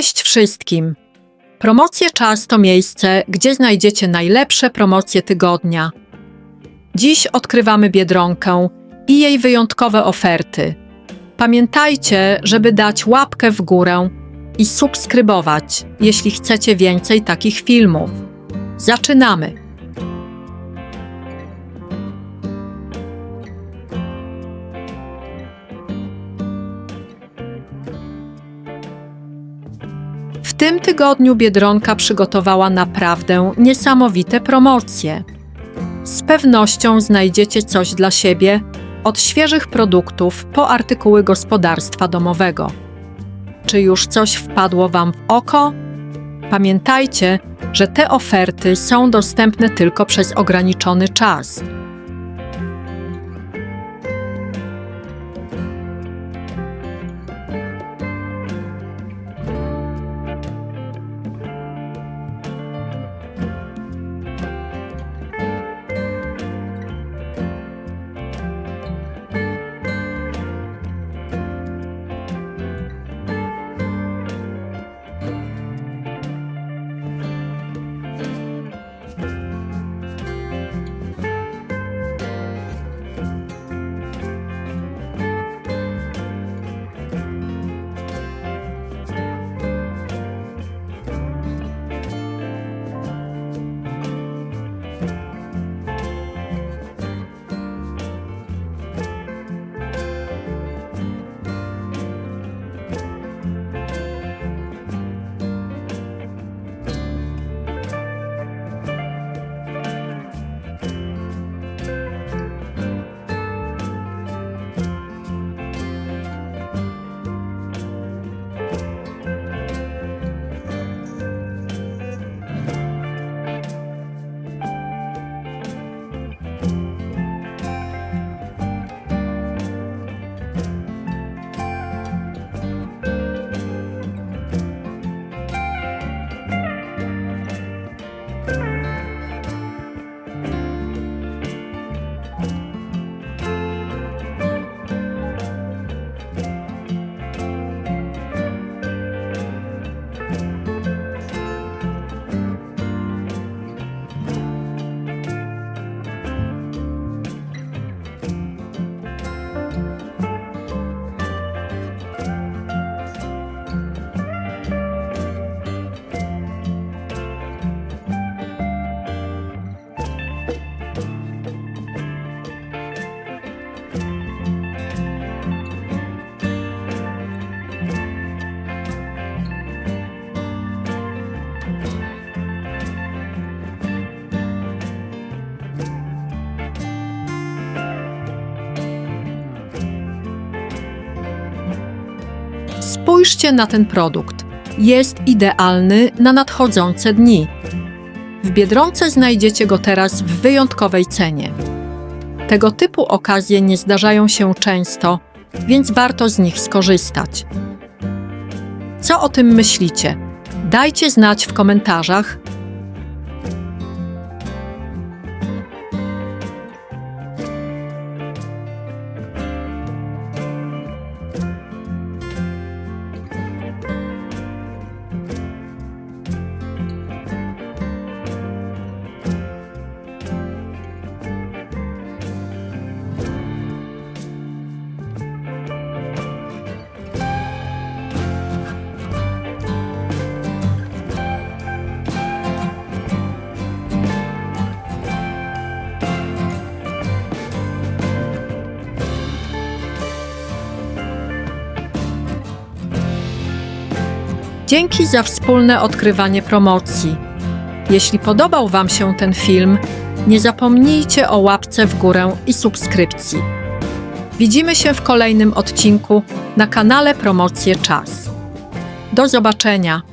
Cześć wszystkim! Promocje Czas to miejsce, gdzie znajdziecie najlepsze promocje tygodnia. Dziś odkrywamy Biedronkę i jej wyjątkowe oferty. Pamiętajcie, żeby dać łapkę w górę i subskrybować, jeśli chcecie więcej takich filmów. Zaczynamy! Tym tygodniu Biedronka przygotowała naprawdę niesamowite promocje. Z pewnością znajdziecie coś dla siebie, od świeżych produktów po artykuły gospodarstwa domowego. Czy już coś wpadło Wam w oko? Pamiętajcie, że te oferty są dostępne tylko przez ograniczony czas. Spójrzcie na ten produkt. Jest idealny na nadchodzące dni. W Biedronce znajdziecie go teraz w wyjątkowej cenie. Tego typu okazje nie zdarzają się często, więc warto z nich skorzystać. Co o tym myślicie? Dajcie znać w komentarzach. Dzięki za wspólne odkrywanie promocji. Jeśli podobał Wam się ten film, nie zapomnijcie o łapce w górę i subskrypcji. Widzimy się w kolejnym odcinku na kanale Promocje Czas. Do zobaczenia!